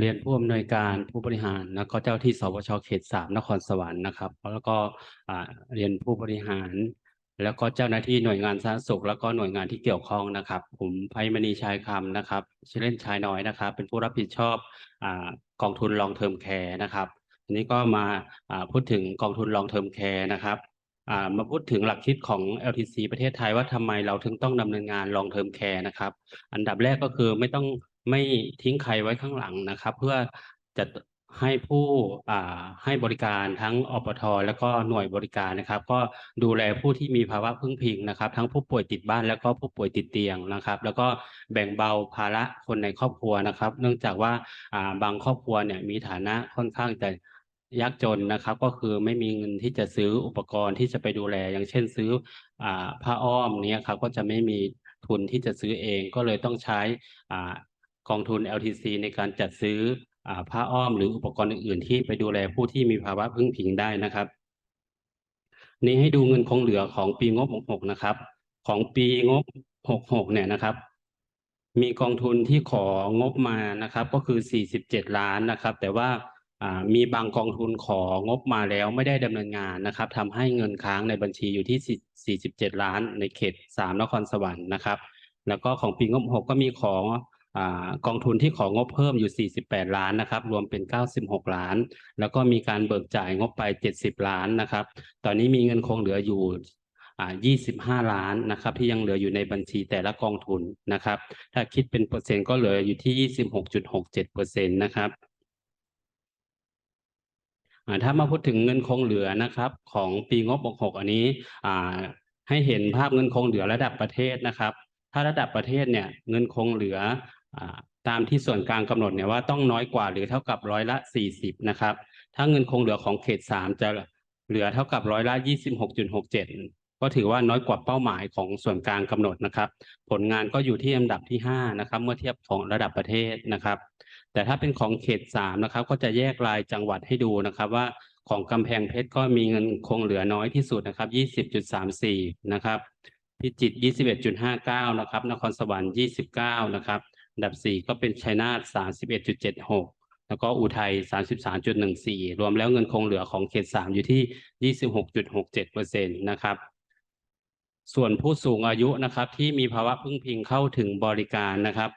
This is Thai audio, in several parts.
เรียนผู้อำนวยการผู้บริหารแล้วก็เจ้าที่สวชเขตสามนครสวรรค์นะครับ แล้วก็เรียนผู้บริหาร แล้วก็เจ้าหน้าที่หน่วยงานสาธารณสุข แล้วก็หน่วยงานที่เกี่ยวข้องนะครับ ผมไพมณีชายคำนะครับชื่อเล่นชายน้อยนะครับ เป็นผู้รับผิดชอบอกองทุน long term care นะครับอันนี้ก็มาพูดถึงกองทุน long term care นะครับมาพูดถึงหลักคิดของ LTC ประเทศไทยว่าทำไมเราถึงต้องดำเนินงาน long term care นะครับ อันดับแรกก็คือไม่ต้อง ไม่ทิ้งใครไว้ข้างหลังนะครับ เพื่อจะให้ผู้อ่าให้บริการทั้งอปทแล้วก็หน่วยบริการนะครับ ก็ดูแลผู้ที่มีภาวะพึ่งพิงนะครับ ทั้งผู้ป่วยติดบ้านแล้วก็ผู้ป่วยติดเตียงนะครับ แล้วก็แบ่งเบาภาระคนในครอบครัวนะครับ เนื่องจากว่าอ่าบางครอบครัวเนี่ยมีฐานะค่อนข้างจะยากจนนะครับ ก็คือไม่มีเงินที่จะซื้ออุปกรณ์ที่จะไปดูแล อย่างเช่นซื้ออ่าผ้าอ้อมเนี้ยครับก็จะไม่มีทุนที่จะซื้อเองก็เลยต้องใช้อ่า กองทุน LTC ในการจัดซื้ออผ้าอ้อมหรืออุปกรณ์อื่นๆ ที่ไปดูแลผู้ที่มีภาวะพึ่งพิงได้นะครับ นี่ให้ดูเงินคงเหลือของปีงบ 66 นะครับ ของปีงบ 66 เนี่ยนะครับ มีกองทุนที่ของบมานะครับ ก็คือ 47 ล้านนะครับ แต่ว่าอ่ามีบางกองทุนของบมาแล้วไม่ได้ดำเนินงานนะครับทำให้เงินค้างในบัญชีอยู่ที่ 47 ล้านในเขต 3 นครสวรรค์นะครับ แล้วก็ของปีงบ 6 ก็มีของ อกองทุนที่ของบเพิ่มอยู่ 48 ล้านนะครับ รวมเป็น 96 ล้าน แล้วก็มีการเบิกจ่ายงบไป 70 ล้านนะครับ ตอนนี้มีเงินคงเหลืออยู่อ่า25 ล้านนะครับ ที่ยังเหลืออยู่ในบัญชีแต่ละกองทุนนะครับ ถ้าคิดเป็นเปอร์เซ็นต์ก็เหลืออยู่ที่ 26.67เปอร์เซ็นต์นะครับถ้ามาพูดถึงเงินคงเหลือนะครับ ของปีงบ 66 อันนี้ให้เห็นภาพเงินคงเหลือระดับประเทศนะครับ ถ้าระดับประเทศเนี่ยเงินคงเหลือ ตามที่ส่วนกลางกำหนดเนี่ยว่าต้องน้อยกว่าหรือเท่ากับร้อยละ40นะครับ ถ้าเงินคงเหลือของเขต3จะเหลือเท่ากับร้อยละ26.67ก็ถือว่าน้อยกว่าเป้าหมายของส่วนกลางกำหนดนะครับ ผลงานก็อยู่ที่อันดับที่5นะครับ เมื่อเทียบของระดับประเทศนะครับ แต่ถ้าเป็นของเขต3นะครับ ก็จะแยกรายจังหวัดให้ดูนะครับว่าของกำแพงเพชรก็มีเงินคงเหลือน้อยที่สุดนะครับ20.34 นะครับ พิจิตร21.59 นะครับ นครสวรรค์ 29 นะครับ อันดับ4ก็เป็นชัยนาท31.76แล้วก็อุทัย33.14รวมแล้วเงินคงเหลือของเขต3อยู่ที่26.67%นะครับส่วนผู้สูงอายุนะครับที่มีภาวะพึ่งพิงเข้าถึงบริการนะครับ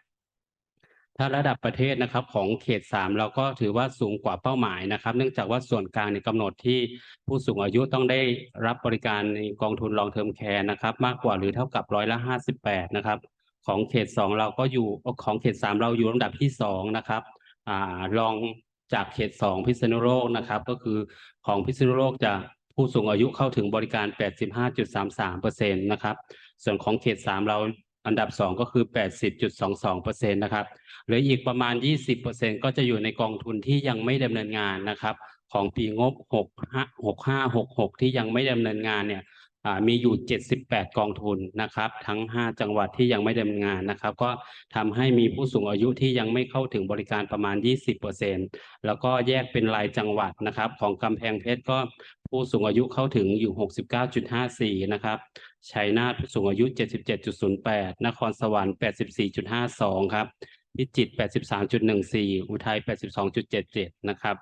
ถ้าระดับประเทศนะครับของเขต 3 เราก็ถือว่าสูงกว่าเป้าหมายนะครับ เนื่องจากว่าส่วนกลางในกำหนดที่ผู้สูงอายุต้องได้รับบริการในกองทุน long term care นะครับ มากกว่าหรือเท่ากับร้อยละ 58 นะครับ ของเขต2เราก็อยู่ของเขต3เราอยู่ลำดับที่2นะครับอ่ารองจากเขต2พิษณุโลกนะครับ ก็คือของพิษณุโลกจะผู้สูงอายุเข้าถึงบริการ 85.33%นะครับ ส่วนของเขต3เราอันดับ2ก็คือ 80.22%นะครับเหลืออีกประมาณ 20%ก็จะอยู่ในกองทุนที่ยังไม่ดำเนินงานนะครับ ของปีงบ 6566 ที่ยังไม่ดำเนินงานเนี่ย มีอยู่ 78 กองทุนนะครับ ทั้ง 5 จังหวัดที่ยังไม่ดำเนินงานนะครับ ก็ทำให้มีผู้สูงอายุที่ยังไม่เข้าถึงบริการประมาณ 20%แล้วก็แยกเป็นรายจังหวัดนะครับ ของกำแพงเพชรก็ผู้สูงอายุเข้าถึงอยู่ 69.54 นะครับชัยนาทผู้สูงอายุ 77.08 นครสวรรค์ 84.52 ครับพิจิตร83.14 อุทัย 82.77 นะครับ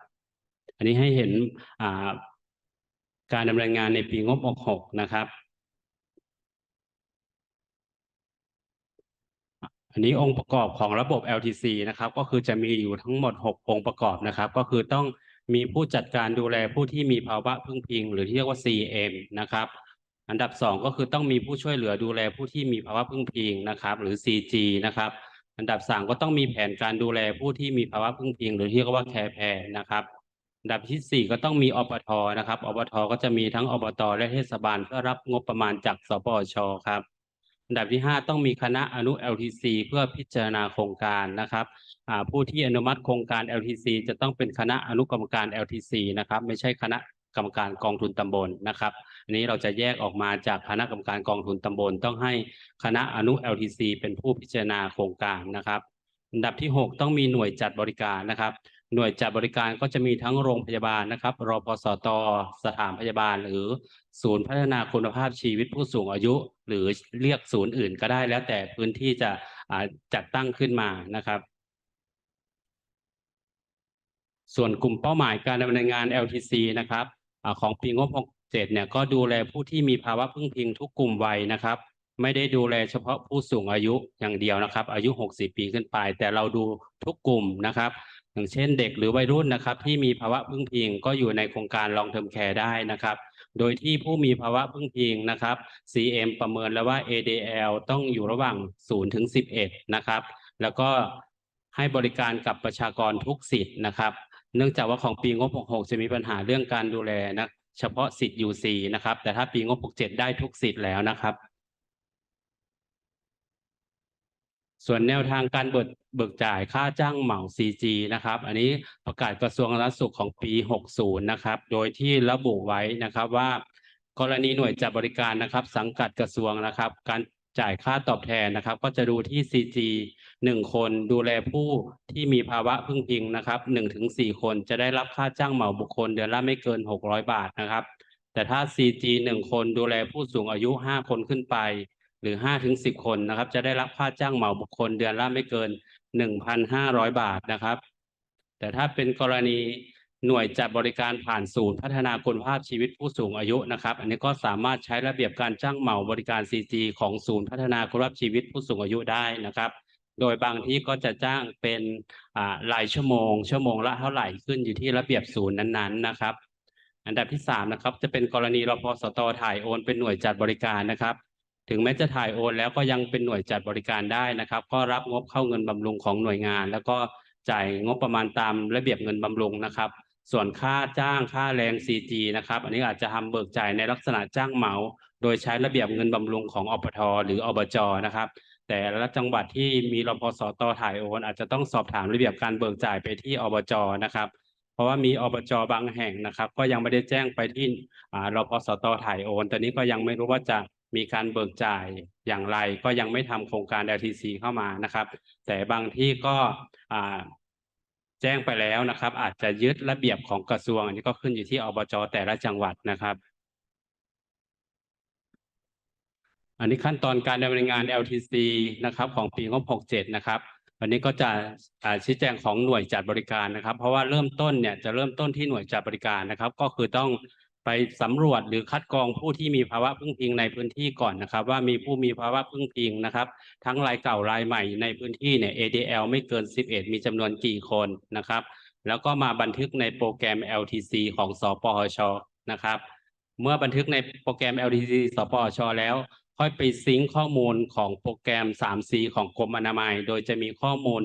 อันนี้ให้เห็นอ่า การดำเนินงานในปีงบ66นะครับ อันนี้องค์ประกอบของระบบ LTC นะครับ ก็คือจะมีอยู่ทั้งหมด 6 องค์ประกอบนะครับ ก็คือต้องมีผู้จัดการดูแลผู้ที่มีภาวะพึ่งพิง หรือที่เรียกว่า CM นะครับ อันดับ 2 ก็คือต้องมีผู้ช่วยเหลือดูแลผู้ที่มีภาวะพึ่งพิงนะครับ หรือ CG นะครับ อันดับ 3 ก็ต้องมีแผนการดูแลผู้ที่มีภาวะพึ่งพิง หรือที่เรียกว่า Care Plan นะครับ ดับที่ 4 ก็ต้องมีอปทนะครับอปทก็จะมีทั้งอบตและเทศบาลเพื่อรับงบประมาณจากสปชครับอันดับที่ 5 ต้องมีคณะอนุ LTC เพื่อพิจารณาโครงการนะครับผู้ที่อนุมัติโครงการ LTC จะต้องเป็นคณะอนุกรรมการ LTC นะครับ ไม่ใช่คณะกรรมการกองทุนตำบลนะครับ อันนี้เราจะแยกออกมาจากคณะกรรมการกองทุนตำบล ต้องให้คณะอนุ LTC เป็นผู้พิจารณาโครงการนะครับ อันดับที่ 6 ต้องมีหน่วยจัดบริการนะครับ หน่วยจัดบริการก็จะมีทั้งโรงพยาบาลนะครับ รพสต สถานพยาบาล หรือศูนย์พัฒนาคุณภาพชีวิตผู้สูงอายุ หรือเรียกศูนย์อื่นก็ได้แล้วแต่พื้นที่จะจัดตั้งขึ้นมานะครับ ส่วนกลุ่มเป้าหมายการดำเนินงาน LTC นะครับอของปีงบ67เนี่ยก็ดูแลผู้ที่มีภาวะพึ่งพิงทุกกลุ่มวัยนะครับไม่ได้ดูแลเฉพาะผู้สูงอายุอย่างเดียวนะครับ อายุ 60 ปีขึ้นไป แต่เราดูทุกกลุ่มนะครับ อย่างเช่นเด็กหรือวัยรุ่นนะครับ ที่มีภาวะพึ่งพิงก็อยู่ในโครงการ long term care ได้นะครับ โดยที่ผู้มีภาวะพึ่งพิงนะครับ CM ประเมินแล้วว่า ADL ต้องอยู่ระหว่าง0ถึง11 นะครับ แล้วก็ให้บริการกับประชากรทุกสิทธิ์นะครับ เนื่องจากว่าของปีงบ 66 จะมีปัญหาเรื่องการดูแลนะเฉพาะสิทธิ์ UC นะครับ แต่ถ้าปีงบ 67 ได้ทุกสิทธิ์แล้วนะครับ ส่วนแนวทางการเบิกเบิกจ่ายค่าจ้างเหมา CG นะครับ อันนี้ประกาศกระทรวงสาธารณสุขของปี 60 นะครับ โดยที่ระบุไว้นะครับว่า กรณีหน่วยจัดบริการนะครับ สังกัดกระทรวงนะครับ การจ่ายค่าตอบแทนนะครับ ก็จะดูที่ CG หนึ่งคนดูแลผู้ที่มีภาวะพึ่งพิงนะครับหนึ่งถึงสี่คนจะได้รับค่าจ้างเหมาบุคคล เดือนละไม่เกินหกร้อยบาทนะครับ แต่ถ้า CG หนึ่งคนดูแลผู้สูงอายุห้าคนขึ้นไป หรือห้าถึงสิบคนนะครับ จะได้รับค่าจ้างเหมาบุคคลเดือนละไม่เกินหนึ่งพันห้าร้อยบาทนะครับ แต่ถ้าเป็นกรณีหน่วยจัดบริการผ่านศูนย์พัฒนาคุณภาพชีวิตผู้สูงอายุนะครับ อันนี้ก็สามารถใช้ระเบียบการจ้างเหมาบริการ CG ของศูนย์พัฒนาคุณภาพชีวิตผู้สูงอายุได้นะครับ โดยบางที่ก็จะจ้างเป็นอ่ารายชั่วโมง ชั่วโมงละเท่าไหร่ขึ้นอยู่ที่ระเบียบศูนย์นั้นๆนะครับ อันดับที่สามนะครับจะเป็นกรณีรพสตถ่ายโอนเป็นหน่วยจัดบริการนะครับ ถึงแม้จะถ่ายโอนแล้วก็ยังเป็นหน่วยจัดบริการได้นะครับ ก็รับงบเข้าเงินบำรุงของหน่วยงาน แล้วก็จ่ายงบประมาณตามระเบียบเงินบำรุงนะครับ ส่วนค่าจ้างค่าแรง CG นะครับ อันนี้อาจจะทำเบิกจ่ายในลักษณะจ้างเหมา โดยใช้ระเบียบเงินบำรุงของอปทหรืออบจนะครับ แต่ละจังหวัดที่มีรพสตถ่ายโอน อาจจะต้องสอบถามระเบียบการเบิกจ่ายไปที่อบจนะครับเพราะว่ามีอบจบางแห่งนะครับ ก็ยังไม่ได้แจ้งไปที่รพสตถ่ายโอนตอนนี้ก็ยังไม่รู้ว่าจะ มีการเบิกจ่ายอย่างไร ก็ยังไม่ทำโครงการ LTC เข้ามานะครับ แต่บางที่ก็แจ้งไปแล้วนะครับ อาจจะยึดระเบียบของกระทรวง อันนี้ก็ขึ้นอยู่ที่อบจแต่ละจังหวัดนะครับ อันนี้ขั้นตอนการดำเนินงาน LTC นะครับของปีงบ67 นะครับวันนี้ก็จะชี้แจงของหน่วยจัดบริการนะครับ เพราะว่าเริ่มต้นเนี่ยจะเริ่มต้นที่หน่วยจัดบริการนะครับ ก็คือต้อง ไปสำรวจหรือคัดกรองผู้ที่มีภาวะพึ่งพิงในพื้นที่ก่อนนะครับ ว่ามีผู้มีภาวะพึ่งพิงนะครับ ทั้งรายเก่ารายใหม่ในพื้นที่เนี่ย ADL ไม่เกิน 11 มีจำนวนกี่คนนะครับ แล้วก็มาบันทึกในโปรแกรม LTC ของสปหชนะครับ เมื่อบันทึกในโปรแกรม LTC สปหชแล้ว ค่อยไปซิงค์ข้อมูลของโปรแกรม 3C ของกรมอนามัย โดยจะมีข้อมูล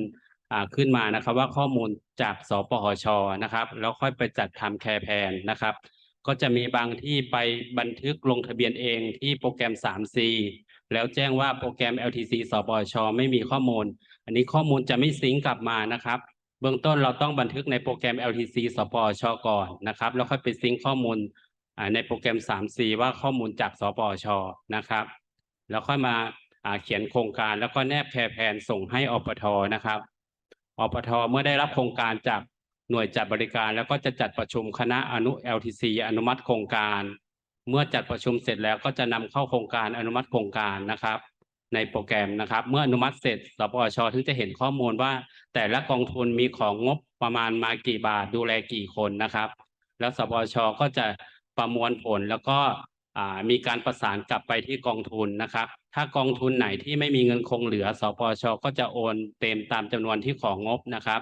ขึ้นมานะครับว่าข้อมูลจากสปหชนะครับ แล้วค่อยไปจัดทำแคร์แพนนะครับ ก็จะมีบางที่ไปบันทึกลงทะเบียนเองที่โปรแกรม 3C แล้วแจ้งว่าโปรแกรม LTC สปหชไม่มีข้อมูล อันนี้ข้อมูลจะไม่ซิงกลับมานะครับ เบื้องต้นเราต้องบันทึกในโปรแกรม LTC สปชก่อนนะครับ แล้วค่อยไปซิงข้อมูลในโปรแกรม 3C ว่าข้อมูลจากสปชนะครับ แล้วค่อยมาเขียนโครงการแล้วก็แนบแคร์แพนส่งให้อปทนะครับอปทเมื่อได้รับโครงการจาก หน่วยจัดบริการแล้วก็จะจัดประชุมคณะอนุ LTC อนุมัติโครงการ เมื่อจัดประชุมเสร็จแล้วก็จะนำเข้าโครงการอนุมัติโครงการนะครับ ในโปรแกรมนะครับ เมื่ออนุมัติเสร็จสปชถึงจะเห็นข้อมูลว่า แต่ละกองทุนมีของงบประมาณมากี่บาทดูแลกี่คนนะครับ แล้วสปชก็จะประมวลผลแล้วก็มีการประสานกลับไปที่กองทุนนะครับ ถ้ากองทุนไหนที่ไม่มีเงินคงเหลือสปชก็จะโอนเต็มตามจำนวนที่ของงบนะครับ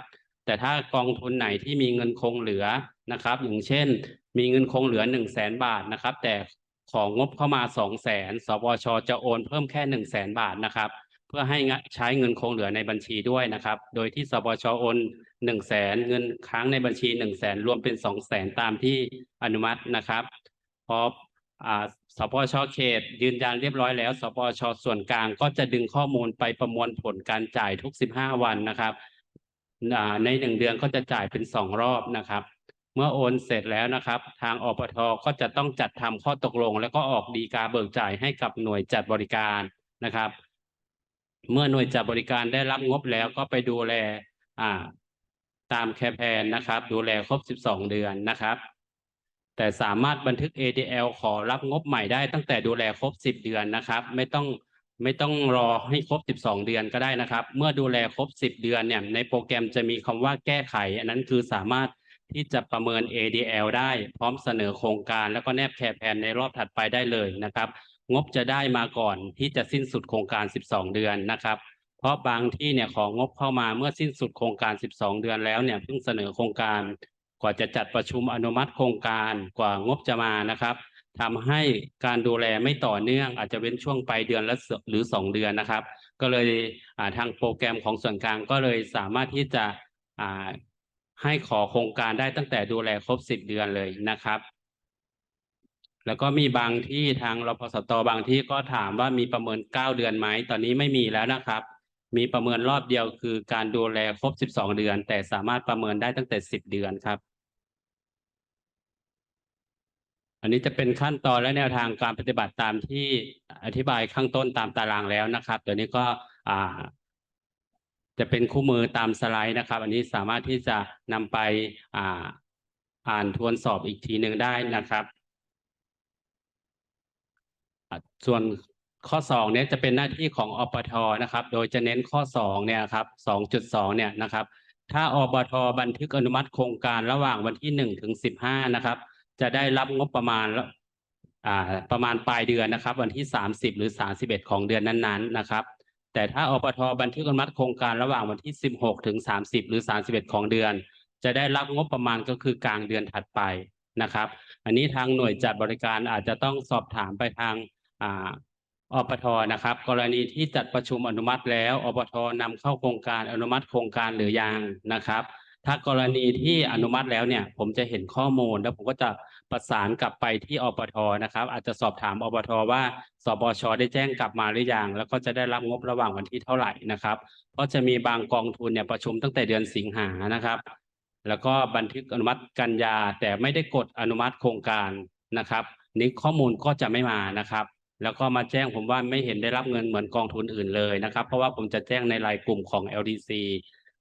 แต่ถ้ากองทุนไหนที่มีเงินคงเหลือนะครับ อย่างเช่น มีเงินคงเหลือหนึ่งแสนบาทนะครับ แต่ของงบเข้ามาสองแสนสปชจะโอนเพิ่มแค่หนึ่งแสนบาทนะครับ เพื่อให้ใช้เงินคงเหลือในบัญชีด้วยนะครับ โดยที่สปชโอนหนึ่งแสนเงินค้างในบัญชีหนึ่งแสนรวมเป็นสองแสนตามที่อนุมัตินะครับพอสปชเขต ยืนยันเรียบร้อยแล้วสปชส่วนกลางก็จะดึงข้อมูลไปประมวลผลการจ่ายทุกสิบห้าวันนะครับ ในหนึ่งเดือนก็จะจ่ายเป็นสองรอบนะครับ เมื่อโอนเสร็จแล้วนะครับ ทางอปทก็จะต้องจัดทำข้อตกลง แล้วก็ออกดีกาเบิกจ่ายให้กับหน่วยจัดบริการนะครับ เมื่อหน่วยจัดบริการได้รับงบแล้วก็ไปดูแลอ่าตามแคร์แพนนะครับ ดูแลครบ 12 เดือนนะครับ แต่สามารถบันทึก ADL ขอรับงบใหม่ได้ตั้งแต่ดูแลครบ 10 เดือนนะครับ ไม่ต้อง ไม่ต้องรอให้ครบ 12 เดือนก็ได้นะครับ เมื่อดูแลครบ 10 เดือนเนี่ยในโปรแกรมจะมีคำว่าแก้ไข อันนั้นคือสามารถที่จะประเมิน ADL ได้พร้อมเสนอโครงการ แล้วก็แนบแคร์แผนในรอบถัดไปได้เลยนะครับ งบจะได้มาก่อนที่จะสิ้นสุดโครงการ 12 เดือนนะครับ เพราะบางที่เนี่ยของงบเข้ามาเมื่อสิ้นสุดโครงการ 12 เดือนแล้วเนี่ยเพิ่งเสนอโครงการ กว่าจะจัดประชุมอนุมัติโครงการกว่างบจะมานะครับ ทำให้การดูแลไม่ต่อเนื่อง อาจจะเว้นช่วงไปเดือนละหรือสองเดือนนะครับ ก็เลยทางโปรแกรมของส่วนกลางก็เลยสามารถที่จะให้ขอโครงการได้ตั้งแต่ดูแลครบสิบเดือนเลยนะครับ แล้วก็มีบางที่ทางรพสตบางที่ก็ถามว่ามีประเมินเก้าเดือนไหมตอนนี้ไม่มีแล้วนะครับ มีประเมินรอบเดียวคือการดูแลครบสิบสองเดือน แต่สามารถประเมินได้ตั้งแต่สิบเดือนครับ อันนี้จะเป็นขั้นตอนและแนวทางการปฏิบัติตามที่อธิบายข้างต้นตามตารางแล้วนะครับเดี๋ยวนี้ก็จะเป็นคู่มือตามสไลด์นะครับ อันนี้สามารถที่จะนำไปอ่าอานทวนสอบอีกทีหนึ่งได้นะครับ ส่วนข้อสองเนี่ยจะเป็นหน้าที่ของอปทนะครับ โดยจะเน้นข้อสองเนี่ยครับสองจุดสองเนี่ยนะครับ ถ้าอบทบันทึกอนุมัติโครงการระหว่างวันที่หนึ่งถึงสิบห้านะครับ จะได้รับงบประมาณาประมาณปลายเดือนนะครับ วันที่สามสิบหรือสามสิบเอ็ดของเดือนนั้นๆนะครับ แต่ถ้าอปทบันทึกอนุมัติโครงการระหว่างวันที่ 16 ถึง 30 หรือ 31 ของเดือน จะได้รับงบประมาณก็คือกลางเดือนถัดไปนะครับ อันนี้ทางหน่วยจัดบริการอาจจะต้องสอบถามไปทางอ่าอปทนะครับ กรณีที่จัดประชุมอนุมัติแล้วอปทนำเข้าโครงการอนุมัติโครงการหรือยังนะครับ ถ้ากรณีที่อนุมัติแล้วเนี่ย ผมจะเห็นข้อมูลแล้วผมก็จะประสานกลับไปที่อปทนะครับ อาจจะสอบถามอปทว่าสปชได้แจ้งกลับมาหรือยังแล้วก็จะได้รับงบระหว่างวันที่เท่าไหร่นะครับ เพราะจะมีบางกองทุนเนี่ยประชุมตั้งแต่เดือนสิงหานะครับ แล้วก็บันทึกอนุมัติกันยา แต่ไม่ได้กดอนุมัติโครงการนะครับ นี้ข้อมูลก็จะไม่มานะครับ แล้วก็มาแจ้งผมว่าไม่เห็นได้รับเงินเหมือนกองทุนอื่นเลยนะครับ เพราะว่าผมจะแจ้งในรายกลุ่มของ LDC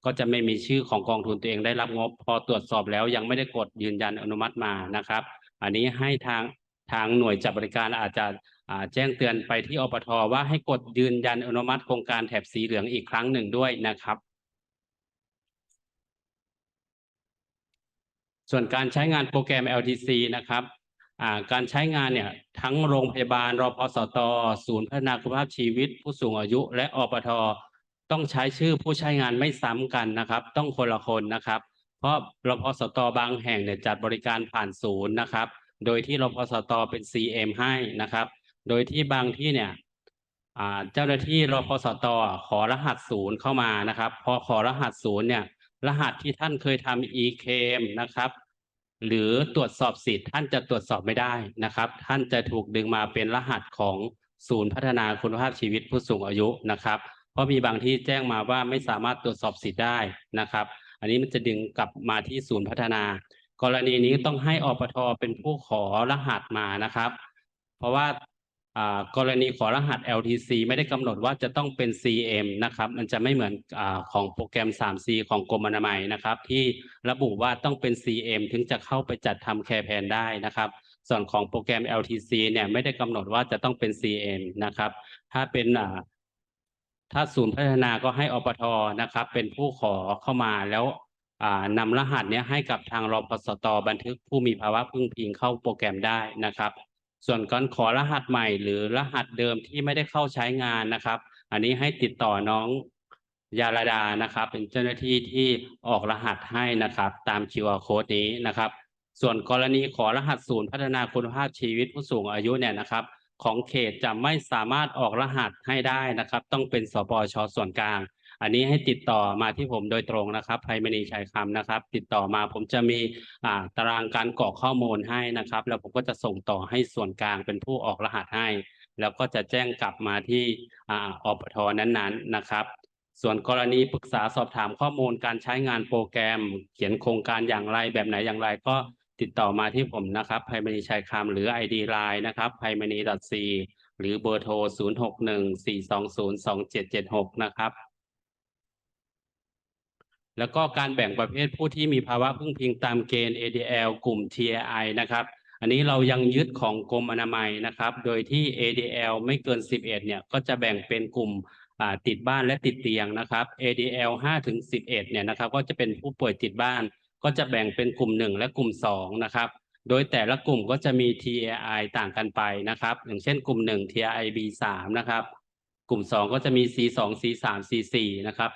ก็จะไม่มีชื่อของกองทุนตัวเองได้รับงบ พอตรวจสอบแล้วยังไม่ได้กดยืนยันอนุมัติมานะครับ อันนี้ให้ทางทางหน่วยจัดบริการอาจจะแจ้งเตือนไปที่อปทว่าให้กดยืนยันอนุมัติโครงการแถบสีเหลืองอีกครั้งหนึ่งด้วยนะครับ ส่วนการใช้งานโปรแกรม LTC นะครับการใช้งานเนี่ยทั้งโรงพยาบาลรพสต ศูนย์พัฒนาคุณภาพชีวิต ผู้สูงอายุ และอปท ต้องใช้ชื่อผู้ใช้งานไม่ซ้ำกันนะครับ ต้องคนละคนนะครับ เพราะรพสตบางแห่งเนี่ยจัดบริการผ่านศูนย์นะครับ โดยที่รพสตเป็น CM ให้นะครับ โดยที่บางที่เนี่ยเจ้าหน้าที่รพสตขอรหัสศูนย์เข้ามานะครับ พอขอรหัสศูนย์เนี่ยรหัสที่ท่านเคยทำ e-claim นะครับ หรือตรวจสอบสิทธิ์ท่านจะตรวจสอบไม่ได้นะครับ ท่านจะถูกดึงมาเป็นรหัสของศูนย์พัฒนาคุณภาพชีวิตผู้สูงอายุนะครับ ราะมีบางที่แจ้งมาว่าไม่สามารถตรวจสอบสิทธิ์ได้นะครับ อันนี้มันจะดึงกลับมาที่ศูนย์พัฒนา กรณีนี้ต้องให้อปทเป็นผู้ขอรหัสมานะครับ เพราะว่ากรณีขอรหัส LTC ไม่ได้กำหนดว่าจะต้องเป็น CM นะครับ มันจะไม่เหมือนอของโปรแกรม 3C ของกรมอนามัยนะครับ ที่ระบุว่าต้องเป็น CM ถึงจะเข้าไปจัดทำแคร์แพนได้นะครับ ส่วนของโปรแกรม LTC เนี่ยไม่ได้กำหนดว่าจะต้องเป็น CM นะครับ ถ้าเป็น ถ้าศูนย์พัฒนาก็ให้อปทนะครับ เป็นผู้ขอเข้ามาแล้วนำรหัสเนี้ยให้กับทางรพสตบันทึกผู้มีภาวะพึ่งพิงเข้าโปรแกรมได้นะครับ ส่วนการขอรหัสใหม่ หรือรหัสเดิมที่ไม่ได้เข้าใช้งานนะครับ อันนี้ให้ติดต่อน้องยาลดานะครับ เป็นเจ้าหน้าที่ที่ออกรหัสให้นะครับ ตาม QR code นี้นะครับ ส่วนกรณีขอรหัสศูนย์พัฒนาคุณภาพชีวิตผู้สูงอายุเนี่ยนะครับ ของเขตจะไม่สามารถออกรหัสให้ได้นะครับ ต้องเป็นสปชส่วนกลาง อันนี้ให้ติดต่อมาที่ผมโดยตรงนะครับไพมณีชัยคำนะครับ ติดต่อมาผมจะมีตารางการกรอกข้อมูลให้นะครับ แล้วผมก็จะส่งต่อให้ส่วนกลางเป็นผู้ออกรหัสให้ แล้วก็จะแจ้งกลับมาที่ออปทนั้นๆนะครับส่วนกรณีปรึกษาสอบถามข้อมูลการใช้งานโปรแกรม เขียนโครงการอย่างไรแบบไหนอย่างไรก็ ติดต่อมาที่ผมนะครับไพมณีชัยคำหรือ ID Line นะครับไพมณี .c หรือเบอร์โทร 0 6 1 4 2 0 2 7 7 6 นะครับ แล้วก็การแบ่งประเภทผู้ที่มีภาวะพึ่งพิงตามเกณฑ์ ADL กลุ่ม TAI นะครับ อันนี้เรายังยึดของกรมอนามัยนะครับ โดยที่ ADL ไม่เกิน 11 เนี่ยก็จะแบ่งเป็นกลุ่มติดบ้านและติดเตียงนะครับ ADL 5ถึง11 เนี่ยนะครับ ก็จะเป็นผู้ป่วยติดบ้าน ก็จะแบ่งเป็นกลุ่มหนึ่งและกลุ่มสองนะครับโดยแต่ละกลุ่มก็จะมี TAI ต่างกันไปนะครับ อย่างเช่นกลุ่มหนึ่ง TAI B สามนะครับ กลุ่มสองก็จะมี C สอง C สาม C สี่นะครับ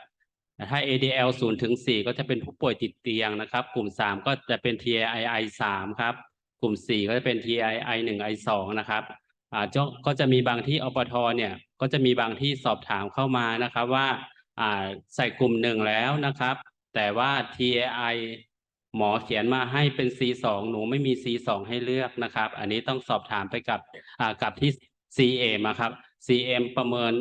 แต่ถ้า ADL ศูนย์ถึงสี่ก็จะเป็นผู้ป่วยติดเตียงนะครับ กลุ่มสามก็จะเป็น TAI สามครับ กลุ่มสี่ก็จะเป็น TAI หนึ่ง I สองนะครับอ่าก็จะมีบางที่อปทเนี่ยก็จะมีบางที่สอบถามเข้ามานะครับว่าอ่าใส่กลุ่มหนึ่งแล้วนะครับ แต่ว่า TAI หมอเขียนมาให้เป็น C2 หนูไม่มี C2 ให้เลือกนะครับ อันนี้ต้องสอบถามไปกับกับที่ CM ครับ CM ประเมิน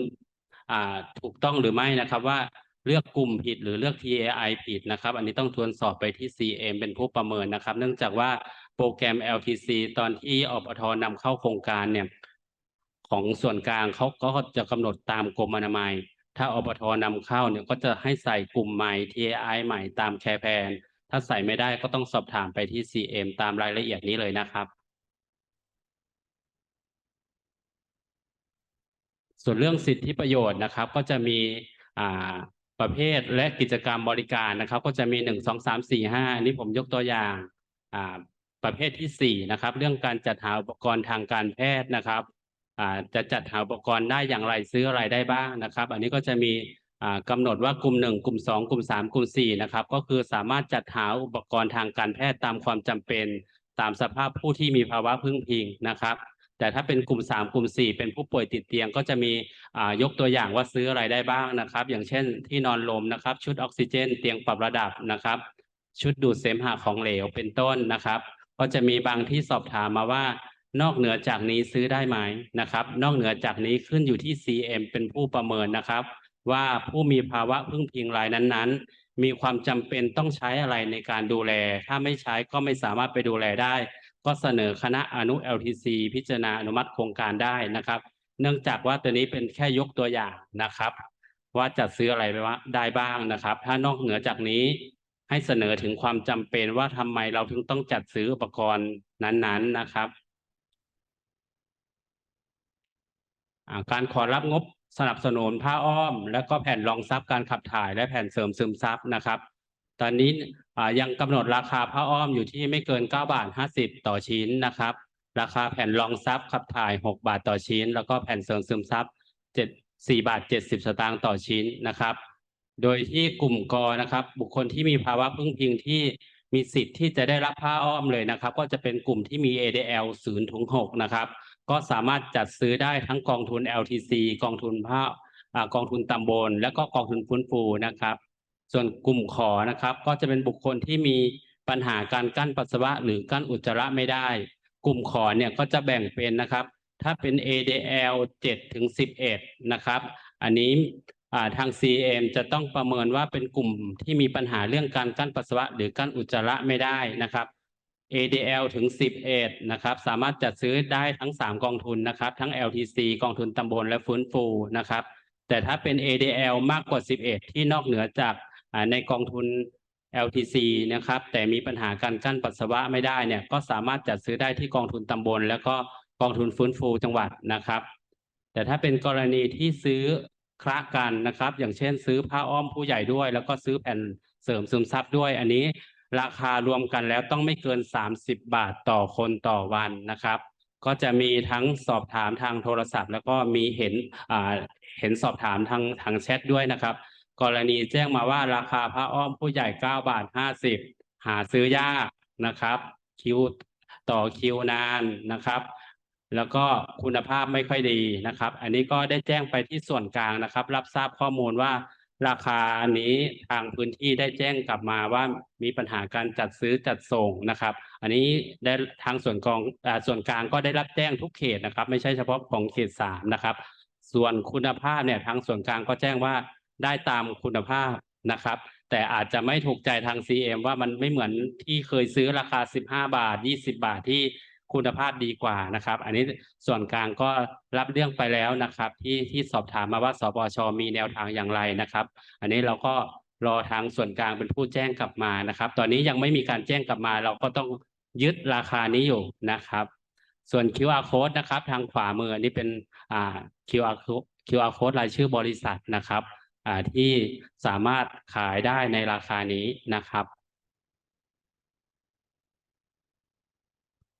ถูกต้องหรือไม่นะครับว่าเลือกกลุ่มผิดหรือเลือก TAI ผิดนะครับ อันนี้ต้องทวนสอบไปที่ CM เป็นผู้ประเมินนะครับ เนื่องจากว่าโปรแกรม LTC ตอนที่อปทนำเข้าโครงการเนี่ยของส่วนกลางเขาก็จะกำหนดตามกรมอนามัย ถ้าอปทนำเข้าเนี่ยก็จะให้ใส่กลุ่มใหม่ TAI ใหม่ตามแคร์แพน ถ้าใส่ไม่ได้ก็ต้องสอบถามไปที่ CM ตามรายละเอียดนี้เลยนะครับ ส่วนเรื่องสิทธิประโยชน์นะครับ ก็จะมีประเภทและกิจกรรมบริการนะครับ ก็จะมีหนึ่งสองสามสี่ห้าอันนี้ผมยกตัวอย่างประเภทที่สี่นะครับ เรื่องการจัดหาอุปกรณ์ทางการแพทย์นะครับจะจัดหาอุปกรณ์ได้อย่างไรซื้ออะไรได้บ้างนะครับ อันนี้ก็จะมี อ่ากำหนดว่ากลุ่มหนึ่งกลุ่มสองกลุ่มสามกลุ่มสี่นะครับก็คือสามารถจัดหาอุปกรณ์ทางการแพทย์ตามความจำเป็น ตามสภาพผู้ที่มีภาวะพึ่งพิงนะครับ แต่ถ้าเป็นกลุ่มสามกลุ่มสี่เป็นผู้ป่วยติดเตียงก็จะมียกตัวอย่างว่าซื้ออะไรได้บ้างนะครับ อย่างเช่นที่นอนลมนะครับ ชุดออกซิเจน เตียงปรับระดับนะครับ ชุดดูดเสมหะของเหลวเป็นต้นนะครับ ก็จะมีบางที่สอบถามมาว่านอกเหนือจากนี้ซื้อได้ไหมนะครับ นอกเหนือจากนี้ขึ้นอยู่ที่ CM เป็นผู้ประเมินนะครับ ว่าผู้มีภาวะพึ่งพิงรายนั้นๆ มีความจำเป็นต้องใช้อะไรในการดูแล ถ้าไม่ใช้ก็ไม่สามารถไปดูแลได้ ก็เสนอคณะอนุ LTC พิจารณาอนุมัติโครงการได้นะครับ เนื่องจากว่าตัวนี้เป็นแค่ยกตัวอย่างนะครับ ว่าจัดซื้ออะไรไปว่าได้บ้างนะครับ ถ้านอกเหนือจากนี้ให้เสนอถึงความจำเป็นว่าทำไมเราถึงต้องจัดซื้ออุปกรณ์นั้นๆนะครับ การขอรับงบ สนับสนุนผ้าอ้อม และก็แผ่นรองซับการขับถ่ายและแผ่นเสริมซึมซับนะครับ ตอนนี้ยังกำหนดราคาผ้าอ้อมอยู่ที่ไม่เกินเก้าบาทห้าสิบต่อชิ้นนะครับ ราคาแผ่นรองซับขับถ่ายหกบาทต่อชิ้น แล้วก็แผ่นเสริมซึมซับเจ็ดสี่บาทเจ็ดสิบสตางค์ต่อชิ้นนะครับ โดยที่กลุ่มกอนะครับ บุคคลที่มีภาวะพึ่งพิงที่มีสิทธิ์ที่จะได้รับผ้าอ้อมเลยนะครับ ก็จะเป็นกลุ่มที่มี ADL 0ถึง6นะครับ ก็สามารถจัดซื้อได้ทั้งกองทุน LTC กองทุนผ้าอ่ากองทุนตำบล และก็กองทุนฟื้นฟูนะครับ ส่วนกลุ่มขอนะครับ ก็จะเป็นบุคคลที่มีปัญหาการกั้นปัสสาวะ หรือกั้นอุจจาระไม่ได้ กลุ่มขอเนี่ยก็จะแบ่งเป็นนะครับ ถ้าเป็น ADL 7ถึง11 นะครับ อันนี้อ่าทาง CM จะต้องประเมินว่าเป็นกลุ่มที่มีปัญหาเรื่องการกั้นปัสสาวะ หรือกั้นอุจจาระไม่ได้นะครับ ADL ถึง 11 นะครับ สามารถจัดซื้อได้ทั้ง 3 กองทุนนะครับ ทั้ง LTC กองทุนตำบลและฟื้นฟูนะครับ แต่ถ้าเป็น ADL มากกว่า 11 ที่นอกเหนือจากในกองทุน LTC นะครับ แต่มีปัญหาการกั้นปัสสาวะไม่ได้เนี่ย ก็สามารถจัดซื้อได้ที่กองทุนตำบล แล้วก็กองทุนฟื้นฟูจังหวัดนะครับ แต่ถ้าเป็นกรณีที่ซื้อคละกันนะครับ อย่างเช่น ซื้อผ้าอ้อมผู้ใหญ่ด้วย แล้วก็ซื้อแผ่นเสริมซึมซับด้วย อันนี้ ราคารวมกันแล้วต้องไม่เกิน 30 บาทต่อคนต่อวันนะครับ ก็จะมีทั้งสอบถามทางโทรศัพท์ แล้วก็มีเห็นอ่าเห็นสอบถามทางทางแชทด้วยนะครับ กรณีแจ้งมาว่าราคาผ้าอ้อมผู้ใหญ่ 9 บาท 50 หาซื้อยากนะครับ คิวต่อคิวนานนะครับแล้วก็คุณภาพไม่ค่อยดีนะครับ อันนี้ก็ได้แจ้งไปที่ส่วนกลางนะครับ รับทราบข้อมูลว่า ราคานี้ทางพื้นที่ได้แจ้งกลับมาว่ามีปัญหาการจัดซื้อจัดส่งนะครับ อันนี้ได้ทางส่วนกองอส่วนกลางก็ได้รับแจ้งทุกเขตนะครับ ไม่ใช่เฉพาะของเขตสามนะครับ ส่วนคุณภาพเนี่ยทางส่วนกลางก็แจ้งว่าได้ตามคุณภาพนะครับ แต่อาจจะไม่ถูกใจทาง CM ว่ามันไม่เหมือนที่เคยซื้อราคา 15 บาท 20 บาทที่ คุณภาพดีกว่านะครับ อันนี้ส่วนกลางก็รับเรื่องไปแล้วนะครับ ที่ที่สอบถามมาว่าสปชมีแนวทางอย่างไรนะครับ อันนี้เราก็รอทางส่วนกลางเป็นผู้แจ้งกลับมานะครับ ตอนนี้ยังไม่มีการแจ้งกลับมา เราก็ต้องยึดราคานี้อยู่นะครับ ส่วน QR code นะครับ ทางขวามืออันนี้เป็นอ่า QR code QR code รายชื่อบริษัทนะครับอ่าที่สามารถขายได้ในราคานี้นะครับ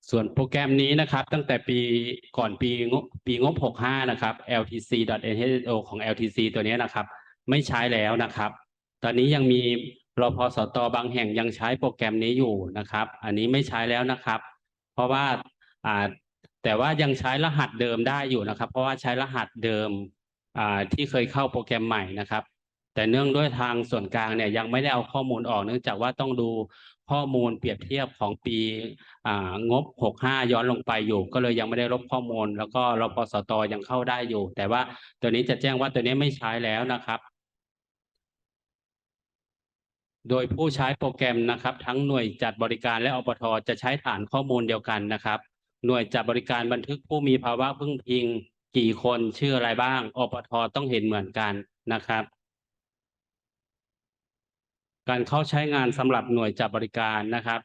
ส่วนโปรแกรมนี้นะครับ ตั้งแต่ปีก่อนปีงบปีงบ 65 นะครับ ltc.nho ของ LTC ตัวนี้นะครับ ไม่ใช้แล้วนะครับ ตอนนี้ยังมีรพสตบางแห่งยังใช้โปรแกรมนี้อยู่นะครับ อันนี้ไม่ใช้แล้วนะครับ เพราะว่าอ่าแต่ว่ายังใช้รหัสเดิมได้อยู่นะครับ เพราะว่าใช้รหัสเดิมอ่าที่เคยเข้าโปรแกรมใหม่นะครับ แต่เนื่องด้วยทางส่วนกลางเนี่ยยังไม่ได้เอาข้อมูลออกเนื่องจากว่าต้องดู ข้อมูลเปรียบเทียบของปีงบ 65 ย้อนลงไปอยู่ ก็เลยยังไม่ได้ลบข้อมูล แล้วก็รพสตยังเข้าได้อยู่ แต่ว่าตัวนี้จะแจ้งว่าตัวนี้ไม่ใช้แล้วนะครับ โดยผู้ใช้โปรแกรมนะครับ ทั้งหน่วยจัดบริการและอปทจะใช้ฐานข้อมูลเดียวกันนะครับ หน่วยจัดบริการบันทึกผู้มีภาวะพึ่งพิง กี่คนชื่ออะไรบ้างอปทต้องเห็นเหมือนกันนะครับ การเข้าใช้งานสำหรับหน่วยจัดบริการนะครับ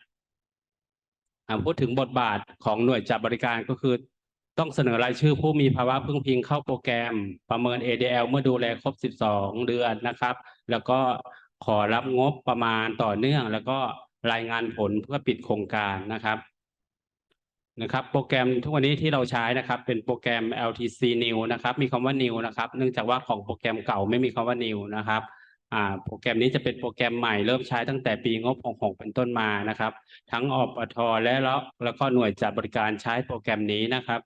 พูดถึงบทบาทของหน่วยจัดบริการก็คือ ต้องเสนอรายชื่อผู้มีภาวะพึ่งพิงเข้าโปรแกรม ประเมิน ADL เมื่อดูแลครบ 12 เดือนนะครับ แล้วก็ขอรับงบประมาณต่อเนื่อง แล้วก็รายงานผลเพื่อปิดโครงการนะครับนะครับ โปรแกรมทุกวันนี้ที่เราใช้นะครับ เป็นโปรแกรม LTC New นะครับ มีคำว่า New นะครับ เนื่องจากว่าของโปรแกรมเก่าไม่มีคำว่า New นะครับ อ่าโปรแกรมนี้จะเป็นโปรแกรมใหม่เริ่มใช้ตั้งแต่ปีงบ 66 เป็นต้นมานะครับ ทั้งอปทและแล้วแล้วก็หน่วยจัดบริการใช้โปรแกรมนี้นะครับ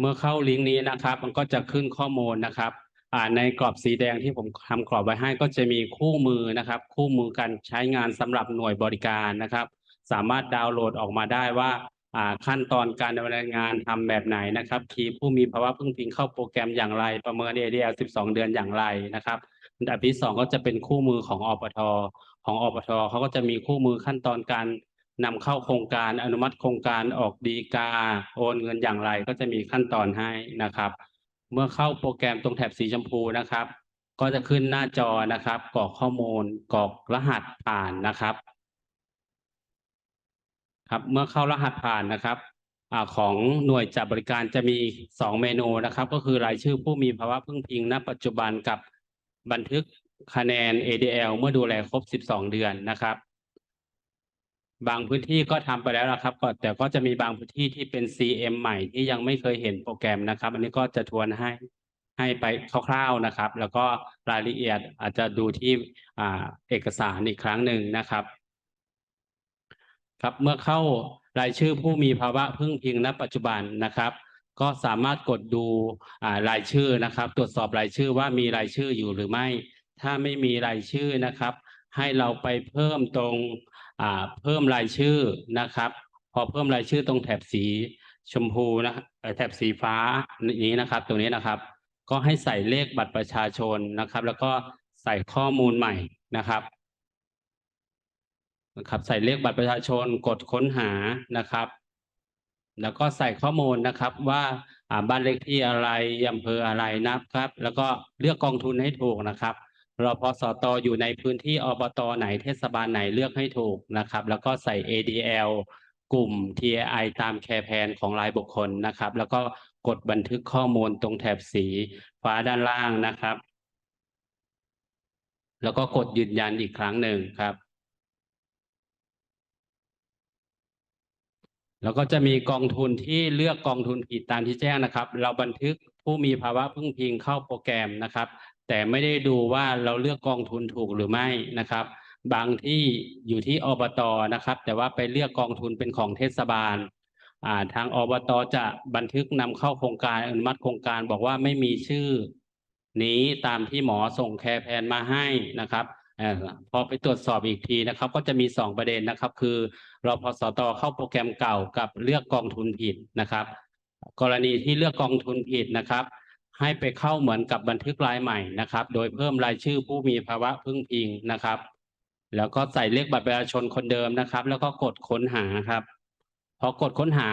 เมื่อเข้าลิงก์นี้นะครับ มันก็จะขึ้นข้อมูลนะครับอ่าในกรอบสีแดงที่ผมทำกรอบไว้ให้ก็จะมีคู่มือนะครับ คู่มือการใช้งานสำหรับหน่วยบริการนะครับ สามารถดาวน์โหลดออกมาได้ว่า ขั้นตอนการดำเนินงานทำแบบไหนนะครับทีผู้มีภาวะพึ่งพิงเข้าโปรแกรมอย่างไร ประเมิน ADL 12 เดือนอย่างไรนะครับอันดับที่สองก็จะเป็นคู่มือของอปทของอปทเขาก็จะมีคู่มือขั้นตอนการนำเข้าโครงการอนุมัติโครงการออกดีกาโอนเงินอย่างไร ก็จะมีขั้นตอนให้นะครับ เมื่อเข้าโปรแกรมตรงแถบสีชมพูนะครับ ก็จะขึ้นหน้าจอนะครับกรอกข้อมูลกรอกรหัสผ่านนะครับ ครับเมื่อเข้ารหัสผ่านนะครับอของหน่วยจัดบริการจะมีสองเมนูนะครับ ก็คือรายชื่อผู้มีภาวะพึ่งพิงณ ปัจจุบันกับบันทึกคะแนน ADL เมื่อดูแลครบ 12 เดือนนะครับ บางพื้นที่ก็ทำไปแล้วนะครับก็แต่ก็จะมีบางพื้นที่ที่เป็น CM ใหม่ที่ยังไม่เคยเห็นโปรแกรมนะครับ อันนี้ก็จะทวนให้ให้ไปคร่าวๆนะครับ แล้วก็รายละเอียดอาจจะดูที่เอกสารอีกครั้งหนึ่งนะครับ ครับเมื่อเข้ารายชื่อผู้มีภาวะพึ่งพิงณปัจจุบันนะครับ ก็สามารถกดดูรายชื่อนะครับ ตรวจสอบรายชื่อว่ามีรายชื่ออยู่หรือไม่ ถ้าไม่มีรายชื่อนะครับ ให้เราไปเพิ่มตรงเพิ่มรายชื่อนะครับ พอเพิ่มรายชื่อตรงแถบสีชมพูนะแถบสีฟ้านี้นะครับ ตรงนี้นะครับ ก็ให้ใส่เลขบัตรประชาชนนะครับ แล้วก็ใส่ข้อมูลใหม่นะครับ นะครับใส่เลขบัตรประชาชนกดค้นหานะครับ แล้วก็ใส่ข้อมูลนะครับว่าบ้านเลขที่อะไรอำเภออะไรนะครับ แล้วก็เลือกกองทุนให้ถูกนะครับรพอสตอยู่ในพื้นที่อบตไหนเทศบาลไหนเลือกให้ถูกนะครับ แล้วก็ใส่ ADL กลุ่ม TI ตามแคร์แพนของรายบุคคลนะครับ แล้วก็กดบันทึกข้อมูลตรงแถบสีฟ้าด้านล่างนะครับ แล้วก็กดยืนยันอีกครั้งหนึ่งครับ แล้วก็จะมีกองทุนที่เลือกกองทุนผิดตามที่แจ้งนะครับ เราบันทึกผู้มีภาวะพึ่งพิงเข้าโปรแกรมนะครับ แต่ไม่ได้ดูว่าเราเลือกกองทุนถูกหรือไม่นะครับ บางที่อยู่ที่อบตนะครับ แต่ว่าไปเลือกกองทุนเป็นของเทศบาลาทางอบตจะบันทึกนำเข้าโครงการอนุมัติโครงการบอกว่าไม่มีชื่อ นี้ตามที่หมอส่งแคร์แพนมาให้นะครับ พอไปตรวจสอบอีกทีนะครับ ก็จะมีสองประเด็นนะครับ คือรพสตเข้าโปรแกรมเก่ากับเลือกกองทุนผิดนะครับ กรณีที่เลือกกองทุนผิดนะครับ ให้ไปเข้าเหมือนกับบันทึกรายใหม่นะครับ โดยเพิ่มรายชื่อผู้มีภาวะพึ่งพิงนะครับ แล้วก็ใส่เลขบัตรประชาชนคนเดิมนะครับ แล้วก็กดค้นหาครับ พอกดค้นหา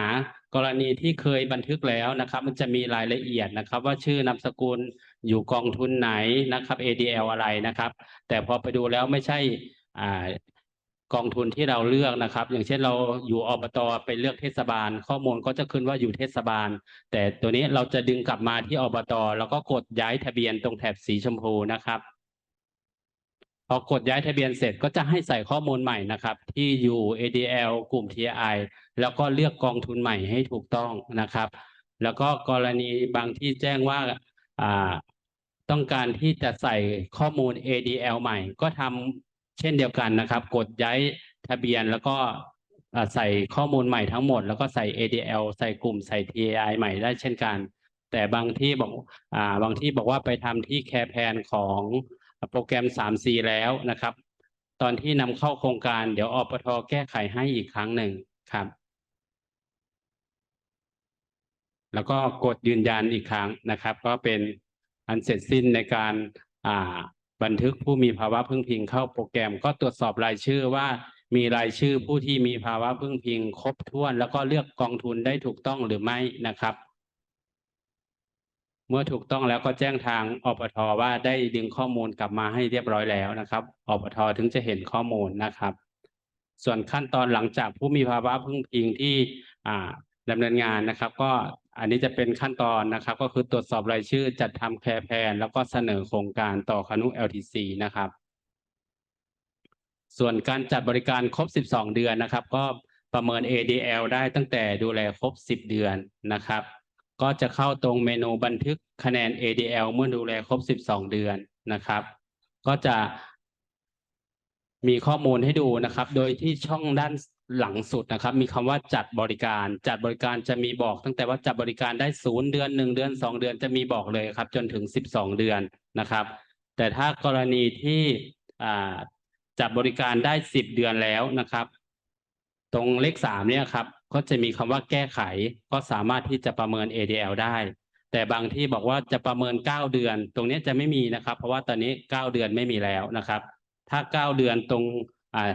กรณีที่เคยบันทึกแล้วนะครับ มันจะมีรายละเอียดนะครับ ว่าชื่อนามสกุลอยู่กองทุนไหนนะครับ ADL อะไรนะครับ แต่พอไปดูแล้วไม่ใช่อ่ากองทุนที่เราเลือกนะครับ อย่างเช่นเราอยู่อบตไปเลือกเทศบาล ข้อมูลก็จะขึ้นว่าอยู่เทศบาล แต่ตัวนี้เราจะดึงกลับมาที่อบตแล้วก็กดย้ายทะเบียนตรงแถบสีชมพูนะครับ พอกดย้ายทะเบียนเสร็จก็จะให้ใส่ข้อมูลใหม่นะครับ ที่อยู่ ADL กลุ่ม TI แล้วก็เลือกกองทุนใหม่ให้ถูกต้องนะครับ แล้วก็กรณีบางที่แจ้งว่าต้องการที่จะใส่ข้อมูล ADL ใหม่ ก็ทำเช่นเดียวกันนะครับ กดย้ายทะเบียนแล้วก็ใส่ข้อมูลใหม่ทั้งหมด แล้วก็ใส่ ADL ใส่กลุ่มใส่ TI ใหม่ได้เช่นกัน แต่บางที่บอกอบางที่บอกว่าไปทำที่แคร์แพนของ โปรแกรม 3C แล้วนะครับ ตอนที่นำเข้าโครงการเดี๋ยวอปทแก้ไขให้อีกครั้งหนึ่งครับ แล้วก็กดยืนยันอีกครั้งนะครับ ก็เป็นอันเสร็จสิ้นในการบันทึกผู้มีภาวะพึ่งพิงเข้าโปรแกรม ก็ตรวจสอบรายชื่อว่ามีรายชื่อผู้ที่มีภาวะพึ่งพิง ครบถ้วน แล้วก็เลือกกองทุนได้ถูกต้องหรือไม่นะครับ เมื่อถูกต้องแล้วก็แจ้งทางอปทว่าได้ดึงข้อมูลกลับมาให้เรียบร้อยแล้วนะครับอปทถึงจะเห็นข้อมูลนะครับ ส่วนขั้นตอนหลังจากผู้มีภาวะพึ่งพิงที่อ่าดำเนินงานนะครับ ก็อันนี้จะเป็นขั้นตอนนะครับ ก็คือตรวจสอบรายชื่อจัดทำแคร์แพนแล้วก็เสนอโครงการต่อคณุ LTC นะครับ ส่วนการจัดบริการครบ 12 เดือนนะครับ ก็ประเมิน ADL ได้ตั้งแต่ดูแลครบ 10 เดือนนะครับ ก็จะเข้าตรงเมนูบันทึกคะแนน ADL เมื่อดูแลครบ 12 เดือนนะครับ ก็จะมีข้อมูลให้ดูนะครับ โดยที่ช่องด้านหลังสุดนะครับ มีคำว่าจัดบริการ จัดบริการจะมีบอกตั้งแต่ว่าจัดบริการได้ศูนย์เดือนหนึ่งเดือนสองเดือนจะมีบอกเลยครับ จนถึง12เดือนนะครับ แต่ถ้ากรณีที่จัดบริการได้10เดือนแล้วนะครับ ตรงเลขสามเนี่ยครับ ก็จะมีคำว่าแก้ไข ก็สามารถที่จะประเมิน ADL ได้ แต่บางที่บอกว่าจะประเมิน 9 เดือน ตรงนี้จะไม่มีนะครับ เพราะว่าตอนนี้ 9 เดือนไม่มีแล้วนะครับ ถ้า 9 เดือนตรง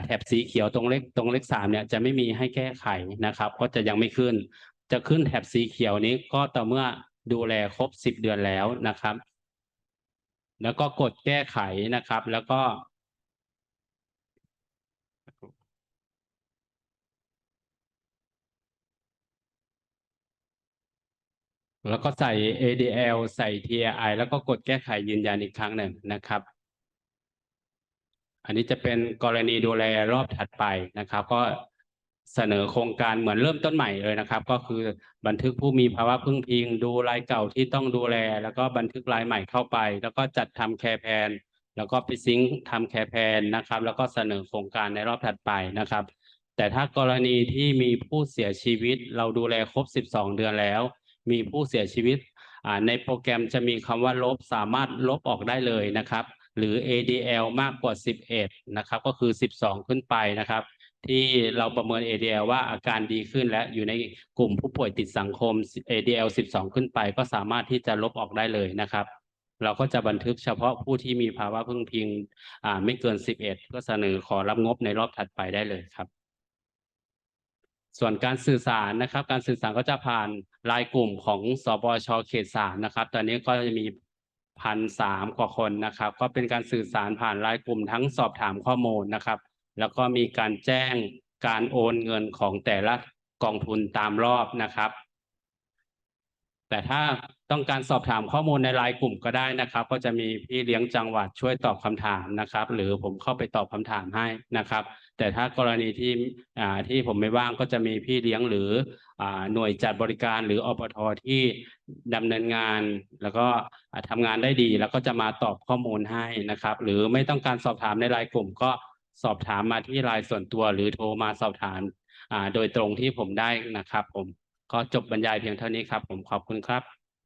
แถบสีเขียวตรงเลขตรงเลขสามเนี่ยจะไม่มีให้แก้ไขนะครับ ก็จะยังไม่ขึ้น จะขึ้นแถบสีเขียวนี้ก็ต่อเมื่อดูแลครบ 10 เดือนแล้วนะครับ แล้วก็กดแก้ไขนะครับ แล้วก็ แล้วก็ใส่ ADL ใส่ TI แล้วก็กดแก้ไขยืนยันอีกครั้งหนึ่งนะครับ อันนี้จะเป็นกรณีดูแลรอบถัดไปนะครับ ก็เสนอโครงการเหมือนเริ่มต้นใหม่เลยนะครับ ก็คือบันทึกผู้มีภาวะพึ่งพิง ดูรายเก่าที่ต้องดูแล แล้วก็บันทึกรายใหม่เข้าไป แล้วก็จัดทำแคร์แพนแล้วก็ไปซิงค์ทำแคร์แพนนะครับ แล้วก็เสนอโครงการในรอบถัดไปนะครับ แต่ถ้ากรณีที่มีผู้เสียชีวิต เราดูแลครบ 12 เดือนแล้ว มีผู้เสียชีวิต ในโปรแกรมจะมีคำว่าลบสามารถลบออกได้เลยนะครับ หรือ ADL มากกว่า 11 นะครับ ก็คือ 12 ขึ้นไปนะครับ ที่เราประเมิน ADL ว่าอาการดีขึ้นและอยู่ในกลุ่มผู้ป่วยติดสังคม ADL 12 ขึ้นไป ก็สามารถที่จะลบออกได้เลยนะครับ เราก็จะบันทึกเฉพาะผู้ที่มีภาวะพึ่งพิงไม่เกิน 11 ก็เสนอขอรับงบในรอบถัดไปได้เลยครับ ส่วนการสื่อสารนะครับ การสื่อสารก็จะผ่านรายกลุ่มของสบชเขตสามนะครับ ตอนนี้ก็จะมีพันสามกว่าคนนะครับ ก็เป็นการสื่อสารผ่านรายกลุ่มทั้งสอบถามข้อมูลนะครับ แล้วก็มีการแจ้งการโอนเงินของแต่ละกองทุนตามรอบนะครับ แต่ถ้า ต้องการสอบถามข้อมูลในไลน์กลุ่มก็ได้นะครับ ก็จะมีพี่เลี้ยงจังหวัดช่วยตอบคำถามนะครับ หรือผมเข้าไปตอบคำถามให้นะครับ แต่ถ้ากรณีที่อ่าที่ผมไม่ว่างก็จะมีพี่เลี้ยงหรืออ่าหน่วยจัดบริการหรืออปทที่ดำเนินงาน แล้วก็อ่าทำงานได้ดี แล้วก็จะมาตอบข้อมูลให้นะครับ หรือไม่ต้องการสอบถามในไลน์กลุ่ม ก็สอบถามมาที่ไลน์ส่วนตัว หรือโทรมาสอบถามอ่าโดยตรงที่ผมได้นะครับ ผมก็จบบรรยายเพียงเท่านี้ครับ ผมขอบคุณครับ